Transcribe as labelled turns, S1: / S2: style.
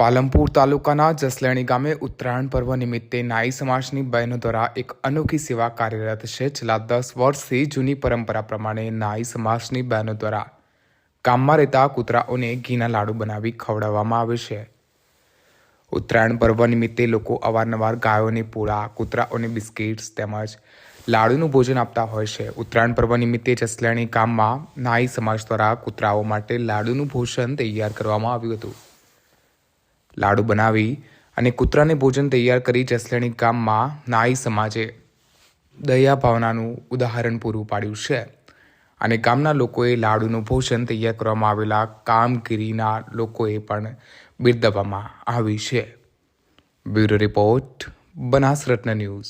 S1: પાલનપુર તાલુકાના જસલેણી ગામે ઉત્તરાયણ પર્વ નિમિત્તે નાઈ સમાજની બહેનો દ્વારા એક અનોખી સેવા કાર્યરત છે. છેલ્લા દસ વર્ષથી જૂની પરંપરા પ્રમાણે નાઈ સમાજની બહેનો દ્વારા ગામમાં રહેતા કૂતરાઓને ઘીના લાડુ બનાવી ખવડાવવામાં આવે છે. ઉત્તરાયણ પર્વ નિમિત્તે લોકો અવારનવાર ગાયોને પૂળા કૂતરાઓને બિસ્કિટ્સ તેમજ લાડુનું ભોજન આપતા હોય છે. ઉત્તરાયણ પર્વ નિમિત્તે જસલેણી ગામમાં નાઈ સમાજ દ્વારા કૂતરાઓ માટે લાડુનું ભોજન તૈયાર કરવામાં આવ્યું હતું. લાડુ બનાવી અને કૂતરાને ભોજન તૈયાર કરી જસલેણી ગામમાં નાઈ સમાજે દયા ભાવનાનું ઉદાહરણ પૂરું પાડ્યું છે. અને ગામના લોકોએ લાડુનું ભોજન તૈયાર કરવામાં આવેલા કામગીરીના લોકોએ પણ બિરદાવવામાં આવી છે. Bureau report, Banasratna news.